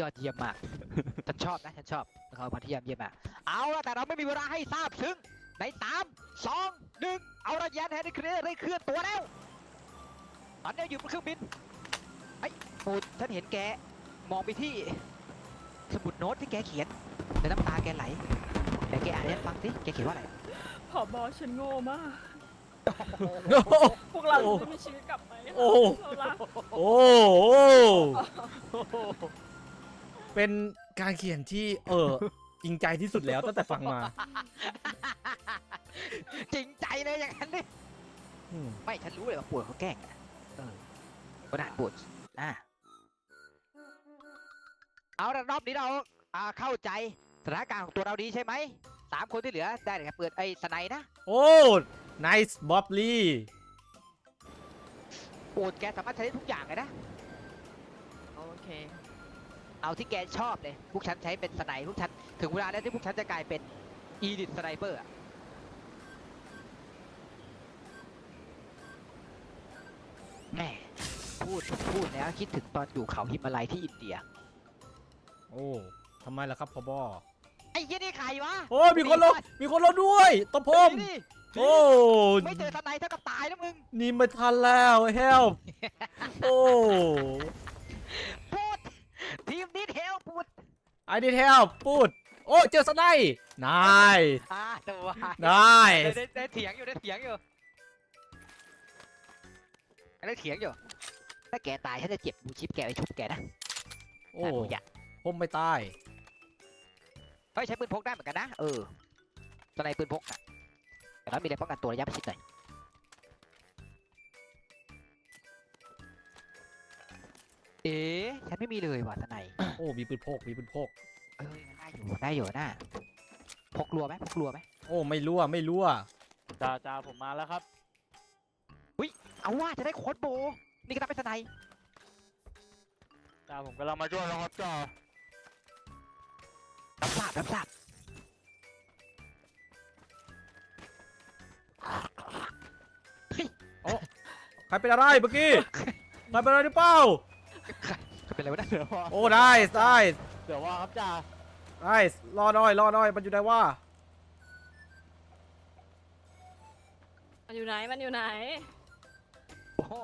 ยอดเยี่ยมมาก ฉันชอบนะ ฉันชอบเขามาที่ยอดเยี่ยมมาก เอาละแต่เราไม่มีเวลาให้ทราบซึ่งในสามสองหนึ่งเอาระยะแฮนด์เคลียร์ได้เคลื่อนตัวแล้วตอนนี้อยู่บนเครื่องบินไอ้ปูดฉันเห็นแกมองไปที่สมุดโน้ตที่แกเขียนแต่น้ำตาแกไหลแต่แกอ่านให้ฉันฟังสิแกเขียนว่าอะไรผอบอฉันโง่มากโอ้โหพวกเราจะไม่ชีวิตกลับไปโอ้ เรารัก โอ้โห เป็นการเขียนที่เออจริงใจที่สุดแล้วตั้งแต่ฟังมาจริงใจเลยอย่างนั้นนี่อืมไม่ฉันรู้เลยว่าปวดเขาแกล้งอะเออขนาดปวดอะเอาละรอบนี้เราอ่าเข้าใจสถานการณ์ของตัวเราดีใช่ไหมสามคนที่เหลือได้เลยครับเปิดไอ้สไนด์นะโอ้ nice Bobbly ปวดแกสามารถใช้ได้ทุกอย่างเลยนะโอเค เอาที่แกชอบเลย พวกฉันใช้เป็นสไนด์พวกฉันถึงเวลาแล้วที่พวกฉันจะกลายเป็นอีดิทสไนเปอร์แม่พูดพูดแล้วคิดถึงตอนอยู่เขาหิมาลัยที่อินเดีย โอ้ทำไมล่ะครับพอบอไอ้เหี้ยนี่ใครวะโอ้มีคนรอมีคนรอด้วยตบผมนี่โอ้ไม่เจอสไนด์เท่ากับตายนะมึงนี่ไม่ทันแล้ว help โอ้พูด ทีมนี้เทลพูด I need help พูด โอ้เจอสไนด์นายอ่าตัวนายได้ได้เถียงอยู่ได้เถียงอยู่ได้เถียงอยู่ ถ้าแกตายฉันจะเจ็บบูชิปแกไปชุบแกนะโอ้น่าดูอยากผมไม่ตายเฮ้ยใช้ปืนพกได้เหมือนกันนะ เออสไนปืนพกอะแต่เรามีอะไรป้องกันตัวระยะประชิดหน่อย เอ๊ะฉันไม่มีเลยว่ะสไนโอ้มีปืนพกมีปืนพก เอ้ยได้อยู่ได้อยู่นะพกรัวไหมพกรัวไหมโอ้ไม่รั่วไม่รั่วจ่าจ่าผมมาแล้วครับ เอาว่าจะได้โค้ดโบ นี่ก็นับเป็นสไนจ่าผมกำลังมาช่วยแล้วครับจ่ารับทราบรับทราบใครเป็นอะไรเมื่อกี้ ใครเป็นอะไรหรือเปล่าจะ เป็นอะไรวะเนะเดี๋ยวว่าโอ้ได้ได้เดี๋ยวว่าครับจ่าได้รอหน่อยรอหน่อยมันอยู่ไหนวะมันอยู่ไหน มันอยู่ไหน โอ้โห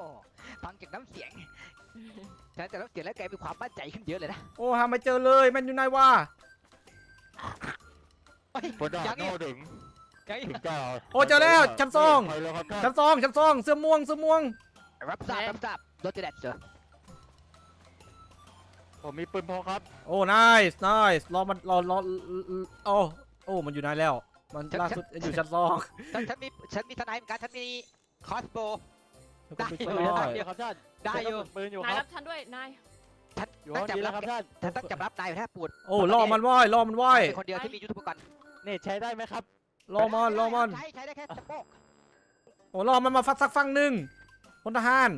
ฟังจากน้ำเสียงฉันจากน้ำเสียงแล้วแกมีความมั่นใจขึ้นเยอะเลยนะ โอ้หาไม่เจอเลยมันอยู่ไหนวะเฮ้ยบนดายัดงโน่อีกถึงยังอีถึกงจ่าโอ้เจอแล้วชั้นสองไปแล้วครับท่านชั้นสองชั้นสองเสื้อม่วงเสื้อม่วงรับทราบโอเครับทราบรถจะแดดเจอ ผมมีปืนพกครับ โอ้ nice nice รอมันรอรอโอ้โอ้มันอยู่ไหนแล้ว มันล่าสุดอยู่ชั้นสองฉันฉันมีฉันมีสไนเหมือนกันฉันมีคอสโบ แล้วก็ไปได้ช่วยอยู่หน่อยเดี๋ยวครับท่านได้อยู่ใช้กระสุนปืนอยู่นายครัรับบฉันด้วย นาย ฉันอยู่ตั้ห้งองจับนี้รัแล้วบครับท่านฉันตั้งจับรับนายอยู่แทบปวดโอ้รอมันไหว้รอมันไหว้เป็นคนเดียวที่มียุทธปกรณ์นี่ใช้ได้ไหมครับรอมันรอมันใช้ใช้ได้แค่จับโปกโอ้รอมันมาฟักสักฟังหนึ่งพลทหาร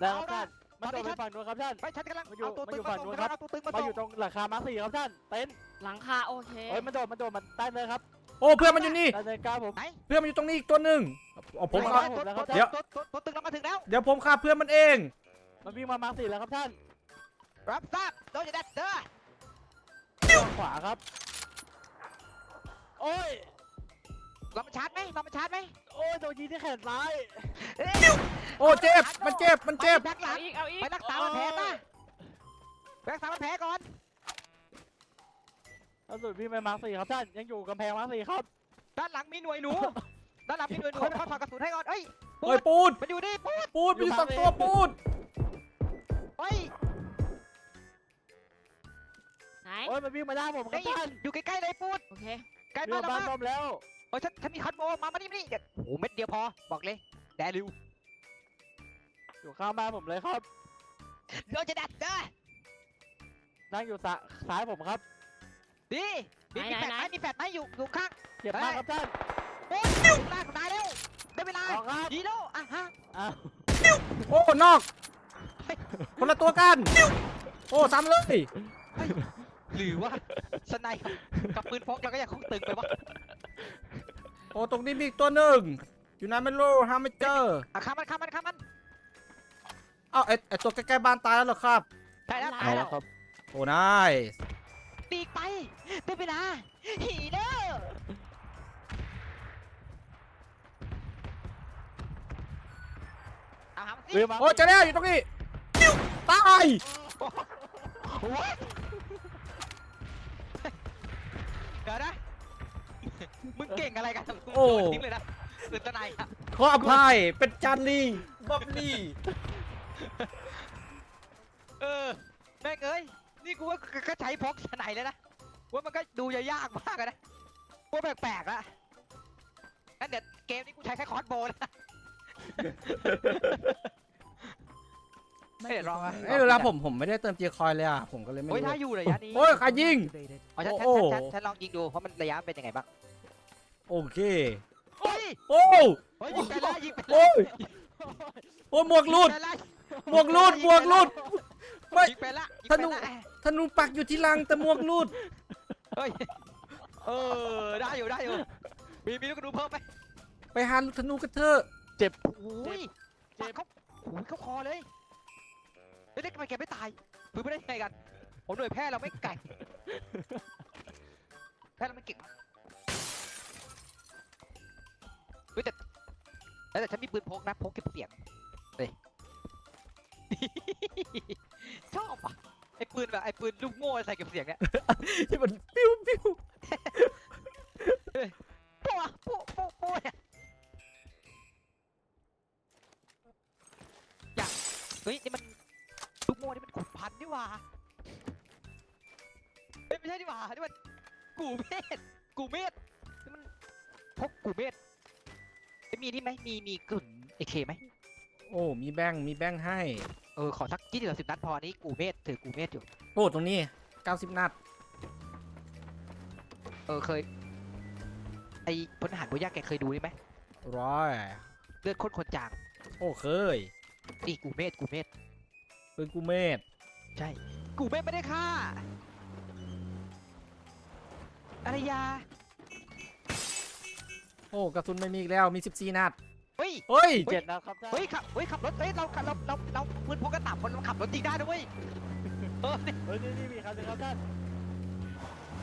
ได้ครับท่านเอา มันละโดดไปฝั่งนู้นครับท่าน ไม่ฉันกำลังมันอยู่เอาตัวตึงมันมาอยู่ส่งฝั่งนู้นครับ เอาตัวตึงมามาส่องยู่ตรงหลังคามาสี่ครับท่าน เต็นท์หลังคาโอเคเฮ้ยมันโดดมันโดดมันใต้เลยครับโอ้เพื่อนมันอยู่นี่ ใต้เลยกล้าผมเพื่อนมันอยู่ตรงนี้อีกตัวหนึ่งเอาผมคครัรับบผมแล้วครับเดี๋ยว ตัวตัวตัวตึงเรามาถึงแล้ว เดี๋ยวผมฆ่าเพื่อนมันเอง มันวิ่งมามาสี่แล้วครับท่านรับทราบโดนจะแดดเด้อทางขวาครับ โอ้ย เรามาชาร์จไหมเรามาชาร์จไหมโอ้ยโดนยิงที่แขนซ้ายเอ้ยโอ้เจ็บ มันเจ็บ มันเจ็บ ไปแบกหลัเอางอีก เอาอีกไปรักษามันแผลป่ะไปรักษามันแผลก่อน ล่าสุดพี่งไปมาสี่ครับท่านยังอยู่กำแพงมาสี่ครับด้านหลังมีหน่วยหนู ด้านหลังมีหน่วยหนูเขาถอดกระสุนให้ก่อนเอ้ยเฮ้ยปูด มันอยู่นี่ปูดปูดมีอยู่สองตัวปูดเฮ้ยไหนโอ้ยมันวิ่งมาหน้าผมคไอ้รับท่านอยู่ใกล้ๆเลยปูดโอเค ใกล้เรืบ้าอนเราบ้านมาก ต้มแล้วโอ้ยฉันฉันมีคันโบมามานี่มานี่เดี๋ยวโอ้โหเม็ดเดียวพอบอกเลยแดริวอยู่ข้างบ้านผมเลยครับโดนจะแดดเด้อนั่งอยู่ซ้าซ้ายผมครับ ดีมีมีแฟดไหมมีแฟดไหมอยู่อยู่ข้าง เจ็บมากครับท่าน โอ้ยถึงล่างของนายแล้วได้เวลาออกครับดีโน่อะฮะอ้าว โอ้นอก คนละตัวกัน โอ้ซ้ำเลย หรือว่าสไนกับกับปืนพกเราก็ยังคงตึงไปวะ โอ้ตรงนี้มีอีกตัวหนึ่งอยู่ไหนไม่รู้หาไม่เจออะข้ามมันข้ามมันข้ามมันเอ้าไอไอตัวใกล้ๆบ้านตายแล้วเหรอครับ ใช่แล้วตาตายยแล้แล้ววครับ โอ้นายปีกไปได้เวลาหีเด้อเอาหามันสิเฮ้ยมา โอ้เจะแล้วอยู่ตรงนี้ปิ้วตายโอ้ยเดี๋ยวนะ มึงเก่งอะไรกันมึงโอ้โดนทิ้งเลยนะสุดตะไนายอะขออภัยเป็นจานนี่บ๊อบลี่เออแม่งเอ้ยนี่กูว่าก็ก็ใช้พกสไนแล้วนะว่ามันก็ดูจะยากมากอะนะว่าแปลกๆละงั้นเดี๋ยวเกมนี้กูใช้แค่คอร์สโบว์นะ เฮ้ยลองอะเอ้ยเวลาผมผมไม่ได้เติมเจียคอยเลยอะผมก็เลยไม่โอ้ยรู้ถ้าอยู่ระยะนี้โอ้ยใครยิง อ๋อฉันฉันโอ้ฉันฉันฉันลองยิงดูเพราะมันระยะเป็นยังไงบ้างโอเคเฮ้ยโอ้เฮ้ยยิงไปแล้วยิงไปแล้โอ้วยโอ้ยหมวกหลุด ยิงไปแล้วหมวกหลุดหมวกหลุดไม่ยิงไปแล้วยิงธไปนู แล้วธนูปักอยู่ที่หลังแต่หมวกหลุด เฮ้ยเออได้อยู่ได้อยู่มีมีลูกกระดูกเพิ่มไหมไปหาลูกธนูกันเถอะ โอ้ยปัดเขาโอ้ยเข้าคอเลย เฮ้ยทำไมแกไม่ตายพื้นไม่ได้ยังไงกันผมหน่วยแพทย์เราไม่แกร่งแพทย์เราไม่เก่งเฮ้ยแต่แต่แต่ฉันมีปืนพกนะพกเก็บเสียงเฮ้ยชอบอะไอ้ปืนแบบไอ้ปืนลูกโม่ใส่เก็บเสียงเนี่ยที่มันปิ้วปิ้วโป๊ะโป๊ะโป๊ะโป๊ะเนี่ยอยากเฮ้ยนี่มันลูก โม่นี่มันขุดพันธุ์นี่หว่าเฮ้ยไม่ใช่นี่หว่านี่มันกูเมธกูเมธนี่มันพกกูเมธเฮ้ยมีนี่ไหมมีมีกลุ่นเอเคไหมโอ้ มีแบงค์มีแบงค์ให้ เออขอสักยี่สิบสิบนัดพอนี่กูเมธถือกูเมธอยู่ โอ้ตรงนี้ 90 นัด เออเคย ไอ้พลทหารบุญยากแกเคยดูนี่ไหมร้อย เลือดข้นคนจางโอ้เคย นี่กูเมธกูเมธ ปืนกูเมธใช่ กูเมธไม่ได้ฆ่าอารยา โอ้กระสุนไม่มีอีกแล้วมี 14 นัดเฮ้ย เฮ้ย เจ็ดนะครับท่านเฮ้ยขับ เฮ้ยขับรถ เฮ้ยเราเราเราเราปืนพกกระตับคนเราขับรถจริงได้นะเว้ยเออเนี่ยเฮ้ยนี่นี่มีคันหนึงครับท่าน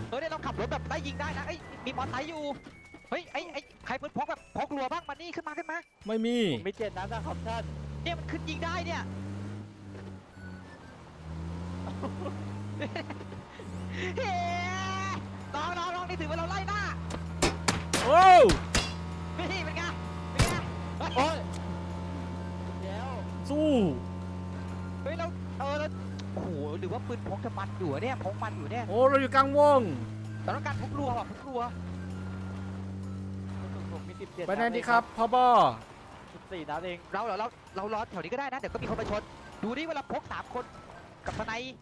เออเนี่ยเราขับรถแบบไล่ยิงได้นะเอ้ยมีมอเตอร์ไซค์อยู่ เฮ้ยไอ้ไอ้ใครปืนพกแบบพกรัวบ้างมานี่ขึ้นมาขึ้นมา ไม่มีผมมีเจ็ดนัดนะครับท่านเนี่ยมันขึ้นยิงได้เนี่ย เฮ้ลองลองลองนี่ถือว่าเราไล่หน้าโอ้นี่เป็นไงเป็นไงเฮ้ยโอ้ยเดี๋ยวสู้เฮ้ยเราเออเราโอ้โหหรือว่าปืนพกจะมันอยู่อะเนี่ยพกมันอยู่เนี่ยโอ้เราอยู่กลางวงเราต้องการพกรัวว่ะพกรัวผมมีสิบเจ็ดไปไหนดีครับพ่อบอสิบสี่นัดเองเราเราเราเรารอแถวนี้ก็ได้นะเดี๋ยวก็มีคนมาชนดูดิเวลาพกสามคนกับสไนด์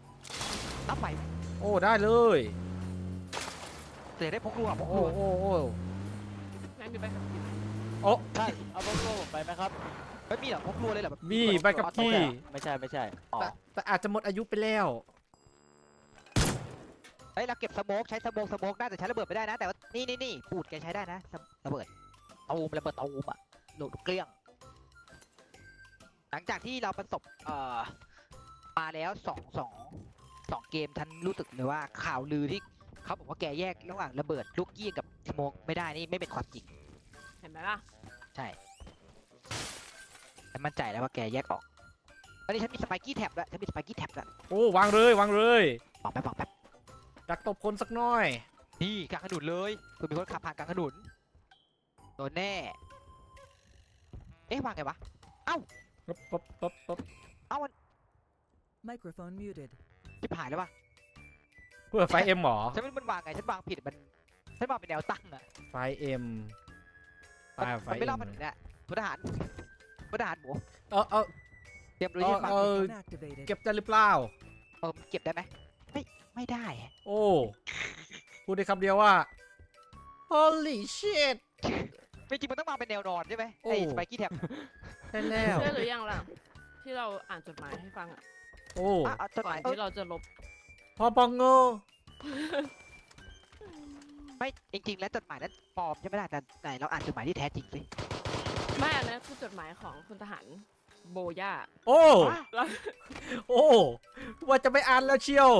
รับไหวโอ้ได้เลยเสียได้พกรัวพกโอ้รัวโอ้โอ้งั้นอยู่ไปกับพี่โอ้ท่านเอารถโล่ผมไปไหมครับ ไม่มีเหรอพกรัวเลยเหรอแบบมีใบกับขี่ไม่ใช่ไม่ใช่อ๋อแต่แต่อาจจะหมดอายุไปแล้ว เฮ้ยเราเก็บสโมกใช้สโมกสโมกได้แต่ใช้ระเบิดไม่ได้นะ แต่ว่านี่นี่นี่ปูดแกใช้ได้นะสระเบิดตูมระเบิดตูมอะโหลดเกลี้ยง หลังจากที่เราประสบเอ่อมาแล้วสองสอง สองเกมฉันรู้สึกเลยว่าข่าวลือที่เขาบอกว่าแกแยกระหว่างระเบิดลูกกี้กับสโมกไม่ได้นี่ไม่เป็นความจริงเห็นไหมล่ะ ใช่ฉันมั่นใจแล้วว่าแกแยกออกตอนนี้ฉันมีสไปกี้แท็บแล้วฉันมีสไปกี้แท็บแล้วโอ้วางเลยวางเลยบอกแป๊บบอกแป๊บดักตบคนสักหน่อย นี่กลางถนนเลยคือมีคนขับผ่านกลางถนนโดนแน่ เอ๊ะวางไงวะปั๊บปั๊บปั๊บปั๊บเอ้ามัน Microphone muted. จิบหายแล้ววะเพื่อไฟเอ็มหรอ ฉันมันมันวางไง ฉันวางผิด มัน ฉันวางเป็นแนวตั้งอะไฟเอ็มไฟมันไฟมันเอ็ไม่รอบมันเนี่ยพลทหารพลทหารหมูเออเออ เตรียมดูเอที่อฟังเออ Microphone activated. เก็บได้หรือเปล่า เออเก็บได้ไหมไม่ไม่ได้อะโอ้ พูดได้คำเดียวว่า holy shit ไม่จริงมันต้องวางเป็นแนวนอนใช่ไหมโอ้ไอ้ สไปกี้แท็บ ได้แล้ว เชื่อหรือยังล่ะที่เราอ่านจดหมายให้ฟังอะ โอ้อะเอาจดหก่อมายนเออที่เราจะลบพอปองโงไม่จริงๆแล้วจดหมายนั้นปลอมใช่ไหมล่ะแต่ไหนเราอ่านจดหมายที่แท้จริงสิไม่อันนั้นคือจดหมายของคุณทหารโบย่า โอ้ว้าโอ้ว่าจะไปอ่านแล้วเชียว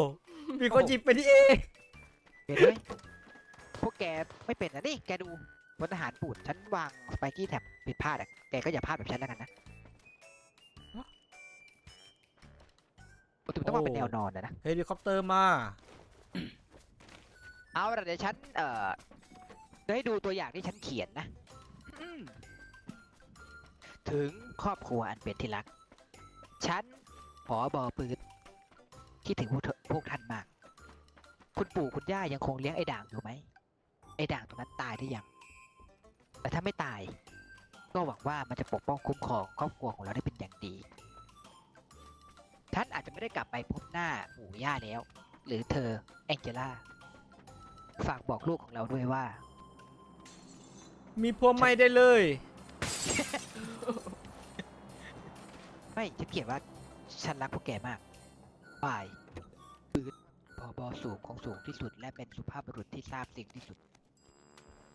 มีคนหยิบไปที่เองเห็นไหมพวกแกไม่เป็นนะนี่แกดูบนทหารปูดฉันวางสไปกี้แท็บผิดพลาดอะแกก็อย่าพลาดแบบฉันแล้วกันนะ ปกติมันต้องวางเป็นแนวนอนนะนะ เฮลิคอปเตอร์มา เอาละเดี๋ยวฉันเอ่อจะให้ดูตัวอย่างที่ฉันเขียนนะอืมถึงครอบครัวอันเป็นที่รัก ฉันผอบอปืนคิดถึงพวกเธอพวกท่านมาก คุณปู่คุณย่ายังคงเลี้ยงไอ้ด่างอยู่ไหม ไอ้ด่างตัวนั้นตายหรือยัง แต่ถ้าไม่ตาย ก็หวังว่ามันจะปกป้องคุ้มครองครอบครัวของเราได้เป็นอย่างดี ท่านอาจจะไม่ได้กลับไปพบหน้าปู่ย่าแล้ว หรือเธอแองเจล่า ฝากบอกลูกของเราด้วยว่า มีพวงไม่ได้เลย ไม่ฉันเขียนว่า ฉันรักพวกแกมากบายปืนพอบอสูงของสูงที่สุด และเป็นสุภาพบุรุษที่ทราบสิ่งที่สุด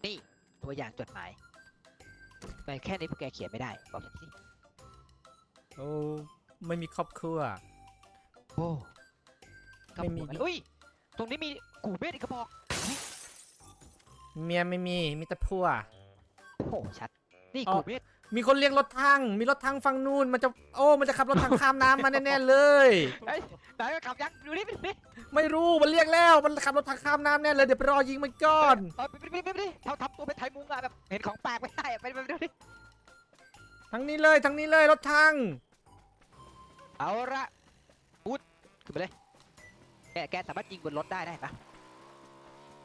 นี่ตัวอย่างจดหมายแต่แค่นี้พวกแกเขียนไม่ได้ บอกฉันสิ โอ้ ไม่มีครอบครัว โอ้กระไม่มี บอกอุ้ย ตรงนี้มีกูเบสอีกกระบอก เมียไม่มีมีแต่ผัว โอ้โหชัด นี่อ๋อ กูเบสมีคนเรียกรถถังมีรถถังฝั่งนู่นมันจะโอ้มันจะขับรถถังข้ามน้ำมาแน่ๆเลยเฮ้ยไหนก็ขับยังดูนี่ไปดิไม่รู้มันเรียกแล้วมันขับรถถังข้ามน้ำแน่เลยเดี๋ยวไปรอยิงมันก่อน เออไปดิไปดิไปดิทำทำตัวเป็นไทยมุงอะแบบเห็นของแปลกไม่ได้อะไปไปไปดูดิ ทั้งนี้เลยทั้งนี้เลยรถถัง เอาละพูดขึ้นไปเลย แกแกสามารถยิงบนรถได้ได้ปะ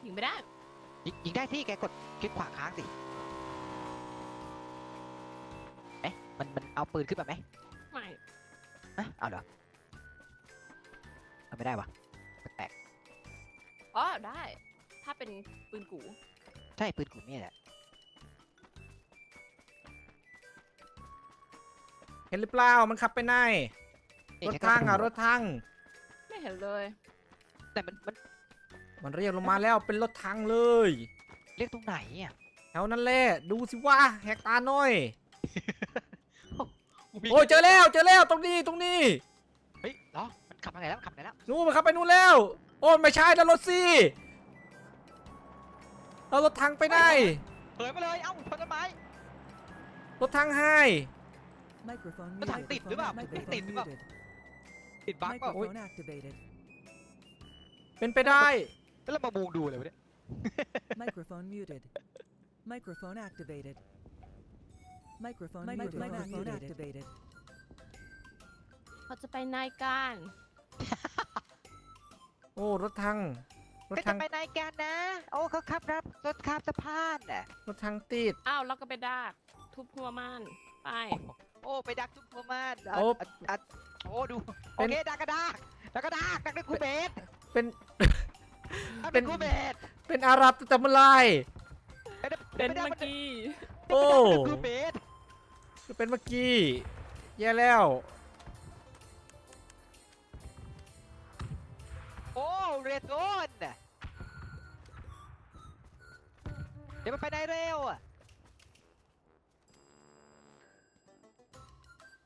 ยิงไม่ได้ ยิงยิงได้ที่แกกดคลิกขวาค้างสิเอ๊ะมันมันเอาปืนขึ้นมาไหมไม่ฮะเอาเหรอเอาไม่ได้วะแปลกอ๋อได้ ถ้าเป็นปืนกูๆใช่ปืนกลุ่มนี้แหละ เห็นหรือเปล่ามันขับไปไหนนี่ รถแกก็ถังอะดูรถถังไม่เห็นเลย แต่มันมันมันเรียกลงมาแล้วเป็นรถถังเลยเรียกตรงไหนอะแถวนั้นแหละดูสิว่าแหกตาหน่อยโอ้ยเจอแล้วเจอแล้วตรงนี้ตรงนี้เฮ้ยเหรอมันขับมาไหนแล้วมันขับไหนแล้วนู่นมันขับไปนู่นแล้ว โอ้ยไม่ใช่แล้วรถสิเรารถถังไปไหนเผยมาเลยเอ้าชนต้นไม้รถถังให้ Microphone Nó thẳng muted. tịt đúng không? Microphone Tịt đúng không? muted. ติด บั๊กเปล่า Microphone activated. เป็นไปได้ แล้วเรามาบูงดูเลยวะเนี่ย Microphone muted. Microphone activated. Microphone, Microphone activated. เขาจะไปนายการโอ้รถถังรถก็ถัจะงไปไหนกันนะ โอ้เขาขับรับรถข้ามสะพานน่ะรถถังติด อ้าวแล้วก็ไปดากทุบหัวมันไป โอ้ไปดักทุกพวมานอะโอ้อะอะ โอ้ดูเป็โอนเคดักกระดากดักกระดากดักด้วยกูเบสเป็นดักเป็ด้วยนกูเบสเป็นอาหรับตั้งแต่เมื่อไหรไม่ได้เป็นไม่ได้เมื่อมันกี้โอ้ไม่ได้มันเป็นกูเบสเป็นเมื่อกี้แย่แล้ว โอ้เรดโซนน่ะเดี๋ยวมันไปไหนเร็วอะ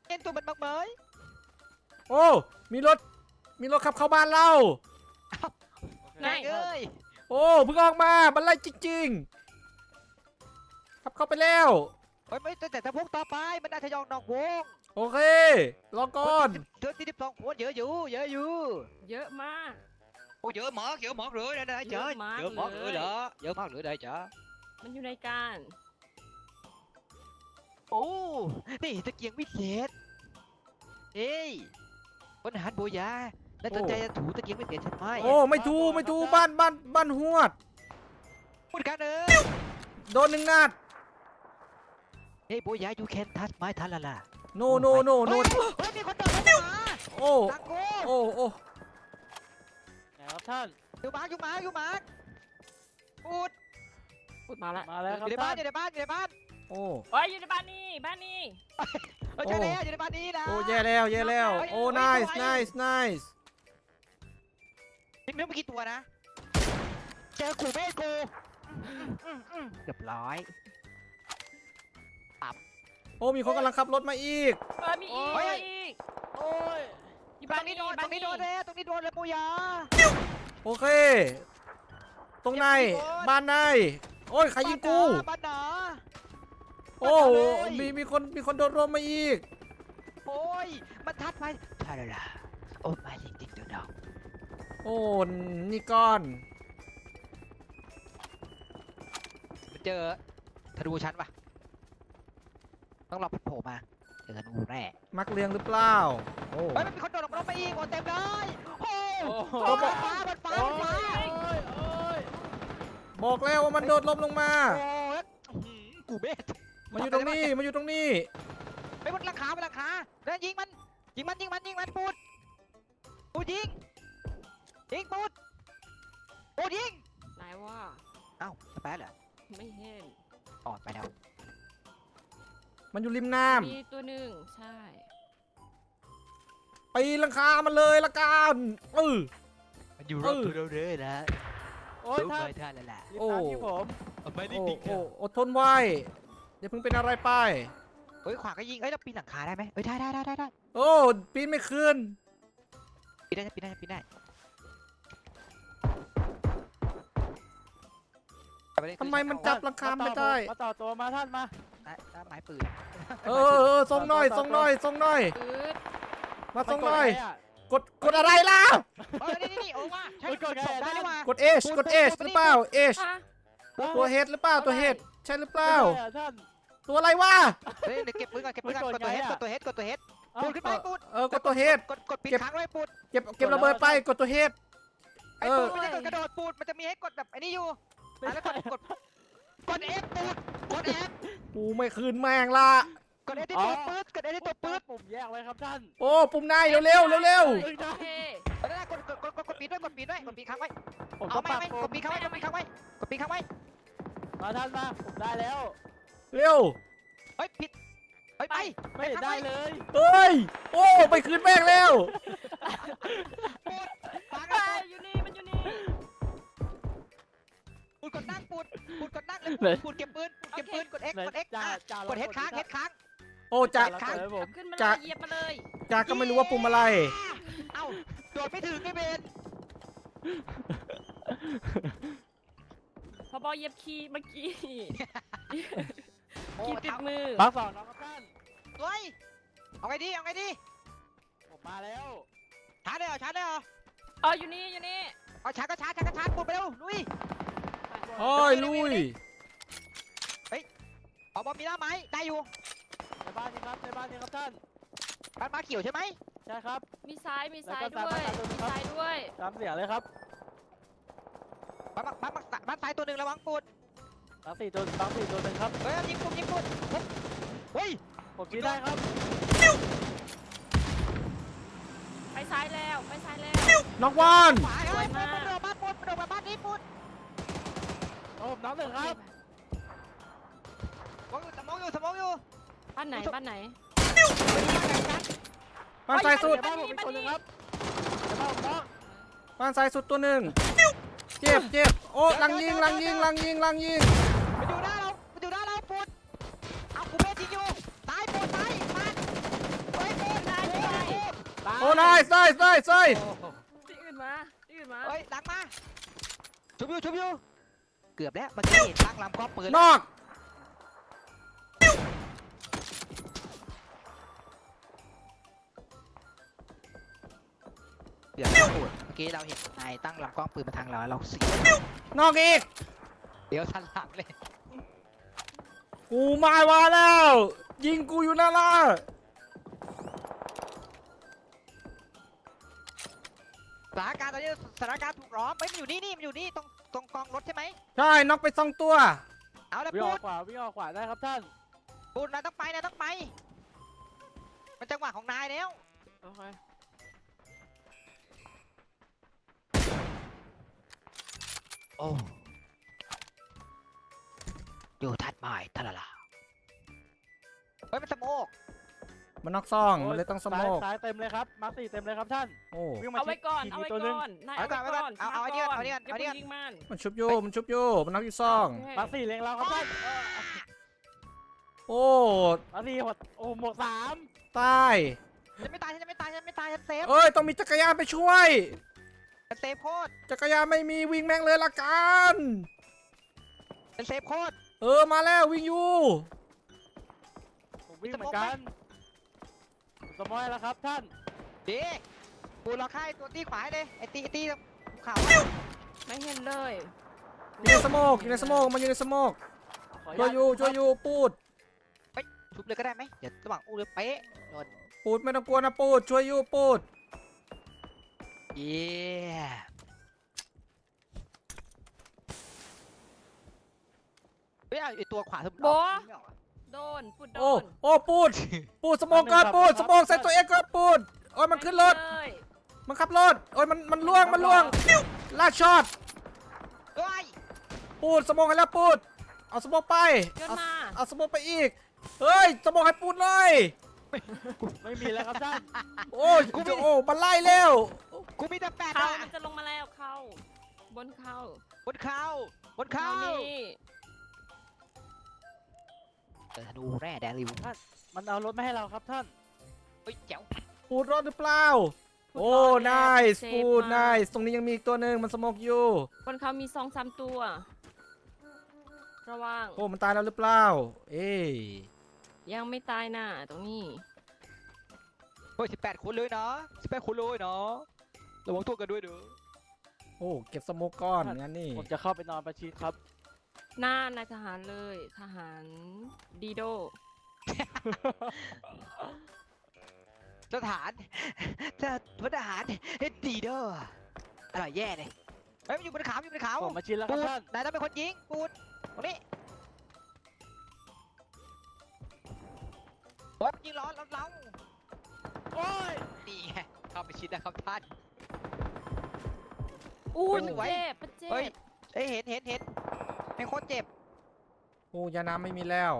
เอ็นตัวมันบักเหมย โอ้มีรถมีรถขับเข้าบ้านเรา ไหน เอ้ยโอ้เพิ่งออกมาบันไลจริงๆขับเข้าไปแล้ว เฮ้ยไม่แต่แต่ถ้าพวกต่อไปมันน่าจะยองนอกวงโอเครอก่อนเดือนที่สิบสองคนเยอะอยู่เยอะอยู่เยอะมาก โอ้เยอะมากเยอะมากเลยนะนายเยเจ้อะมากเยอะมากเลยเหรอเยอะมากเลยนายจ้ามันอยู่ในการโอ้นี่ตะเกียงวิเศษเฮ้ย พลทหารโบยาแล้วสนใจจะถูตะเกียงวิเศษฉันไหมโอ้ไม่ถูไม่ถูบ้านบ้านบ้านหวดพูดกันเออโดนหนึ่งนัดเฮ้ยโบยา you can touch my ทันละล่ะ no no no no เฮ้ยเฮ้ยมีคนเดินเข้ามาโอ้ตังโก้โอ้โอ้ไหนครับท่านอยู่มาร์กอยู่มาร์กอยู่มาร์กพูดพูดมาละมาแล้วอครับยู่ในบ้าท่านนอยู่ในบ้านอยู่ในบ้าน โอ้ โอ้ยอยู่ในบ้านนี้บ้านนี้เออเจอแล้วอยู่ในบ้านนี้นะโอ้แย่แล้วแย่แล้ว โอ้ nice nice nice นี่ไม่กี่ตัวนะ เจอกูเบ้กูอืมอืมเรียบร้อยโอ้มีคนกำลังขับรถมาอีก เออมีอีกโอ้ยมีอีกโอ้ยอยู่ตรบ้านงนี้นี้โดนตบ้ารงนี้โดนเลยตรงนี้โดนเลยปูยา โอเค ตรงใน บ้านใน โอ้ยใครยิงกู บ้านหนา โอ้โหมีมีคนมีคนโดนรวมมาอีก โอ้ยมันทัดไปทาราลาโอ้มาจริงๆตัวน้องโอ้นี่ก้อน มันเจอธนูฉันปะต้องรอมันโผล่มาเจอธนูแน่มักเลียงหรือเปล่า โอ้เฮ้ยมันมีคนโดดลงมาลงไปอีกโอ้เต็มเลยโอ้โอ้โหโอ้มันฟ้ามันฟ้าโอ้มันฟ้ายโอ้ยโอ้ยบอกแล้วว่ามันโดดลบลงมา โอ้ยอื้อหือกูเบ็ด มันอยู่ตรงนี้ มันอยู่ตรงนี้ ไปบนหลังคาบนหลังคาแล้วยิงมัน ยิงมันยิงมันยิงมันปูดปูดยิง ยิงปูดปูดยิงไหนว่าเอ้าสแปซเหรอไม่เห็นอ๋อไปแล้ว มันอยู่ริมน้มีตัวหนึ่งใช่ำปีนหลังคามันเลยละกันเออ มันอยู่เอรอบอตัวเราเลยนะโอ้ยรู้ท่านเคยท่านแล้วแหละรีบตามที่ผมไม่โอ้ได้ติดโอ้อดทนไว้ อย่าเพิ่งเป็นอะไรไป เฮ้ยขวาก็ยิงเอ้ยเราปีนหลังคาได้ไหมเอ้ยได้ได้ได้ได้ได้โอ้ปีนไม่ขึ้น ปีนได้ปีนได้ปีนได้เอาปเลยทำไมมันจับหลังคาไม่ได้ มาต่อตัวมาท่านมาได้ได้ไม้ปืนเออเออส่งหน่อยส่งหน่อยส่งหน่อยปืดมาส่งหน่อยมักดะไระกดกดอะไรล่ะ เออนี่นี่นี่โอ้ว่าใช่มันกดไงส่งได้อะนี่ว่ากด H กด H หรือเปล่า H อะตัวเฮดหรือเปล่าตัวเฮดใช่หรือเปล่าไม่ได้อะท่าน ตัวอะไรวะ เฮ้ยเดี๋ยวเก็บปืนก่อนเก็บปืนก่อนมันกกดดตัวเฮดไงกอะดตัวเฮดกดตัวเฮดเอ้าปูดขึ้นไปปูดเออกดตัวเฮดกดกดปิดเก็บค้างไว้ปูดเก็บเก็บระเบิดไปกดตัวเฮดไอ้เออปูดไม่ได้กดกระโดดปูดมันจะมีให้กดแบบไอ้นี่อยู่ไม่อะแล้วกใช่ดกดกด F ปูดกด F กูไม่คืนแม่งละกด F ที่ตัวปืดกด F ที่ตัวปืดปุ่มแยกไว้ครับท่านโอ้ปุ่มนายเร็วเร็วเร็วเร็วโอเคกดได้กดกดกดกดกดปีดด้วยกดปีดด้วยกดปีดค้างไว้ผมเอาก็ไม่ปักไม่ปุ่กมดปีดค้างไว้กดปีดค้างไว้กดปีดค้างไว้มาท่านมาผมได้แล้ว เร็ว เฮ้ยผิดเฮ้ยไปไม่เห็นได้เลยเฮ้ย โอ้ ไปคืนแม่งแล้วปูดฟังเฮ้นะยอยู่นี่มันอยู่นี่ปูดกดนั่งปูดปูดกดนั่งเลยไหนปูดเก็บปืนปูดเก็บปืนกด X ไหนกด X จ่าอะจ่ากด H ค้าง H ค้าง โอ้จะจ่าเราเปิดให้ผมขึ้นมาจาเลกยเหยียบมาเลยจากก็ไม่รู้ว่าปุ่มอะไร เอ้าโดดไม่ถึงไอ้เบนพอบอเหยียบคีย์เมื่อกี้ โอ้คีย์ติดเท้ามือปักสองน้องครับท่านเฮ้ยเอาไงดีเอาไงดีผมมาแล้วชาร์จได้เหรอชาร์จได้เหรออ๋ออยู่นี่อยู่นี่ เอาชาร์จก็ชาร์จชาร์จก็ชาร์จปูดไปเร็วลุยโอ้ยลุย เอาบอลมีหน้าไม้ได้อยู่ในบ้านนี้ครับในบ้านนี้ครับท่านบ้านม้าเขียวใช่ไหมใช่ครับ มีซ้ายมีซ้ายแล้วก็ด้วย ตามมาตามมีครับซ้ายด้วย ตามเสียงเลยครับบ้านบ้านบ้านบ้านซ้ายตัวหนึ่งระวังปูด ปักสี่ตัวปักสี่ตัวหนึ่งครับ เฮ้ยยิงปูดยิงปูดเฮ้ยผมชี้ได้ครับไปซ้ายแล้วไปซ้ายแล้วน้องวานขวาเฮ้ยปูดปูดโดดบ้านปูดโดดมาบ้านนี้ปูดโอ้ผมน้องหนึ่งครับมองอยู่สมองอยู่สมองอยู่บ้านไหนบ้านไหนบ้านซ้ายสุดในบ้านผมมีคนหนึ่งครับในบ้านผมน้องบ้านซ้ายสุดตัวหนึ่งเจ็บเจ็บโอ้ลังยิงลังยิงลังยิงลังยิง อ้นายซ้ายซ้ายซ้ายที่อื่นมาที่อื่นมาเฮ้ยดังมาชุบอยู่ชุบอยู่เกือบแล้วเมื่อกี้เห็นตั้งลำกล้องปืนนอกเกือบแล้วปูดเมื่อกี้เราเห็นนายตั้งลำกล้องปืนมาทางเราเราเสียนอกอีก เดี๋ยวทันหลังเลย กูมาว่าแล้ว ยิงกูอยู่นั่นล่ะ สถานการณ์ตอนนี้สถานการณ์ถูกล้อมเฮ้ยมันอยู่นี่นี่มันอยู่นี่ตรงตรงกองรถใช่ไหมใช่นอกไปสองตัว เอาละวิ่งปูออดกขวาวิ่งออกขวาได้ครับท่านปูดนายต้องไปนายต้องไป มันจังหวะของนายแล้ว โอเคโอ้อยู่ทัดไม้ทะละละเฮ้ยมันสโมก มันนอกซ่องมันเลยต้องสโมกซ้ายซ้ายเต็มเลยครับมาร์คสี่เต็มเลยครับท่านโอ้วิ่งมาเอาไว้ก่อนที่เอาไว้ตัวหนึงก่อนนายเอาเอาไว้ไว้ก่อนก่อนเอาเอาไอ้เนี่ยเอาไอ้เนี่ยอย่าเอาไอ้เนี่ยเพิ่งยิงมันมันชุบอยู่มันชุบอยู่มันนอกที่ซ่องโเคมาร์คสี่เล็งเราครับท่านโอ้มาร์คสี่หดโอ้หมวกสามตายฉันไม่ตายฉันไม่ตายฉันไม่ตายฉันเซฟเอ้ยต้องมีจักรยานไปช่วยไปเป็นเซฟโคตรจักรยานไม่มีวิ่งแม่งเลยละกันเป็นเซฟโคตรเออมาแล้ววิ่งอยู่ผมวิ่งเหมือนกัน สมอยแล้วครับท่านดีปูรอค่ายตัวตีขวาให้เลยไอ้ตีไอ้ตีภูเขาไม่เห็นเลยอยู่ในสโมกอยู่ในสโมกมันอยู่ในสโมกขออช่วยนุอยู่ญาตช่วยอยู่ปูด ชุบเลยก็ได้ไหมเดี๋ยวระหว่างอู้เลยเป๊ะโดนปูดไม่ต้องกลัวนะปูด ช่วยอยู่ปูด เย้เฮ้ยเอาไอ้ตัวขวาสมโบะ โดนพูดโดโอ้ นโอ้ ปูด ปูดสโมกก่อนปูดสโมกใส่ตัวเองก่อนปูด โอ้ยมันขึ้นรถไม่เลยมันขับรถ โอ้ยมันมันล่วงมันล่วงลากช็อต เฮ้ยปูดสโมกให้แล้วปูด เอาสโมกไป โยนเอามาเอาสโมกไปอีก เฮ้ยสโมกให้ปูดเลย ไม่มีแล้วครับท่าน โอ้ยโอ้มันไล่แล้ว กูมีแต่แปดเขาอะมันจะลงมาแล้วเข้า บนเข้าบนเขาบนเขา นี่ เออธนูแร่แดริวมันเอารถมาให้เราครับท่านเฮ้ยแจ๋วปูดรอดหรือเปล่า โอ้นายเซฟปูดมากนายตรงนี้ยังมีอีกตัวหนึ่งมันสโมกอยู่ บนเขามีสองสามตัว ระวัง โอ้มันตายแล้วหรือเปล่า เอ้ยยังไม่ตายน่ะตรงนี้ เฮ้ยสิบแปดคนเลยนะสิบแปดคนเลยเนาะระวังตัวกันด้วยเด้อโอ้เก็บสโมกก้อนงั้นนี่ผมจะเข้าไปนอนประชิดครับ หน้านายทหารเลย ทหารดีโด ทหารทพลทหารดีเด้ออร่อยแย่เลยเฮ้ยมันอยู่บนเขามันอยู่บนเขาผมมาชิดแล้วคปูรับดท่านนายต้องเป็นคนยิงปูดตรงนี้โอ้ยมันยิงล้อเราเราโอ้ยนี่ไงเข้าไปชิดนะครับท่าน อู้เฮ้ยมันสวยเจ็บมันเจ็เฮ้ยบเอ้ยเห็นเห็นเห็น เป็นโคตรเจ็บโอ้ยาน้ำไม่มีแล้ว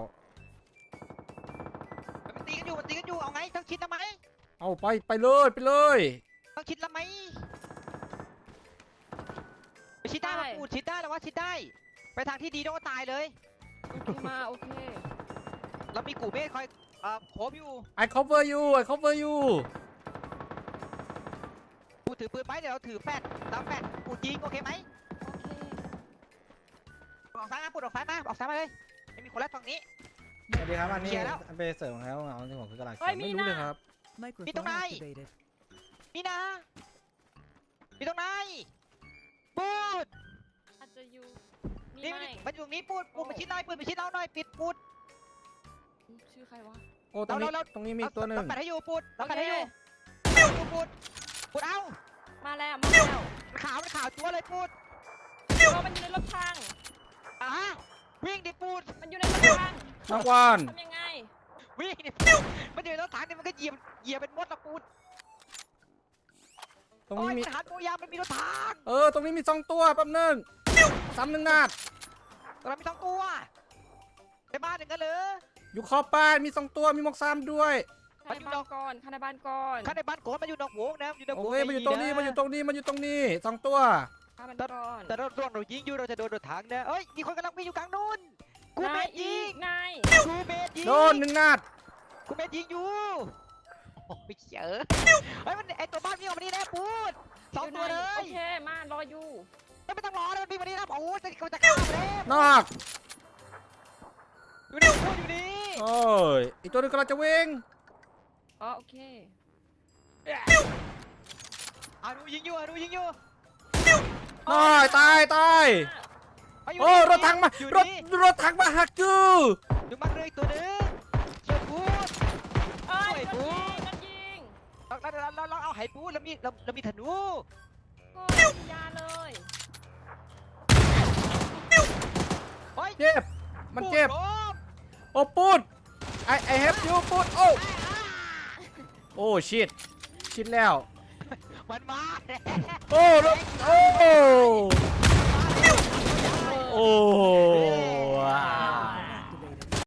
เฮ้ยมันตีกันอยู่มันตีกันอยู่เอาไงทั้งชิดทำไมเอาไปไปเลยไปเลย ทั้งชิดละไหมไปชิดได้ปะปูดชิดได้แล้ววะชิดได้ ไปทางที่ดีโดตายเลยโอเคมาโอเคเรามีกูเมฆคอยเอ่อโคบอยู่ I cover you I cover you ปูถือปืนไหมเดี๋ยวเราถือแฟดตามแฟดปูยิงโอเคไหม ออกซ้ายมาปูออกซ้ายมาออกซ้ายมาเลยไม่มีคนแล้วฝั่งนี้ สวัสดีครับอันนี้เคลียร์แล้ว ไปเสริมแล้วเหงาที่ผมคือกระดาษเฮ้ยไม่มีรู้เลยน่ะ ครับ Microphone Nai. activated. นี่นะมีตรงไหนปูดอาจจะอยู่นี่นี่ไม่มันอยู่ตรงนี้ปูดปูดไปชิดหน่อยปูดไปชิดเราหน่อยปิดปูด ชื่อใครวะ โอ้ตรงนี้เราเรา ตรงนี้มีอีกตัวหนึ่งเราแปดให้อยู่ปูดเราแปดให้อยู่โอเคปูดปูดปูดเอามาแล้วมาแล้วมันขาวมันขาวตัวเลยปูดโอ้มันอยู่ในรถพัง อะฮะวิ่งดิปูดมันอยู่ในรถพังน้องวานทำยังไงวิ่งดิปูดมันอยู่ในรถถังนี่มันก็เหยียบเหยียบเป็นมดละปูดตรงโอ้นี้ยมี ทหารตัวยางมันมีรถถังเออ ตรงนี้มีสองตัวแป๊บนึงซ้ำหนึ่งนัดเรามีสองตัวไปบ้านหนึ่งกันเลยอยู่ขอบบ้านมีสองตัวมีหมวกซ้ำด้วยข้าในบ้านก่อนข้าในบ้านก่อนข้างในบ้านโกนมาอยู่นอกวงนะอยู่นอกโอวงเคมันอยู่ตรงนี้มันอยู่ตรงนี้มันอยู่ตรงนี้สองตัว ข้ามันก่อนแต่เราโดนเรายิงอยู่เราจะโดนรถถังนะเอ้ยมีคนกำลังวิ่งอยู่กลางนู้นกูเมนายดอียิงกนายกูเมดยิงโดนหนึ่งนัดกูเมดยิงอยู่โอ้ยเจ๋อเฮ้ยมันไอตัวบ้านวิ่งออกมานี่แน่ปูดสองตัวเลโอยเคมารออยู่ไม่ต้องรอเลยมันวิ่งมานี่นะโอ้ยจะเขาจะฆ่าไปแล้วนอกอยู่นี่พูดอยู่นี่โอ้ยอีกตัวหนึงกำลังจะวิ่งอ๋อโอเคอานูยิงอยู่อานูยิงอยู่น้อย ตายตายเายู่โอ้นี่รถถังมาอยู่รถนี่รถถังมาหักกูอยู่มาเลยตัวหนึงช่วยพูดเอ้ยโอ้ยโดนยิงโดนยิงเราเราเราเราเอาไหปูดแล้วมีเราเรามีธนูโอ้ยมียาเลยเฮ้ยเจ็บ มันเจ็บปูดล้มโอ้ปูดไอไอเฮฟยูปูดโอ้โอ้ชิดชิดแล้ว มันมาแล้วโอ้รถโอ้โอ้ว้าว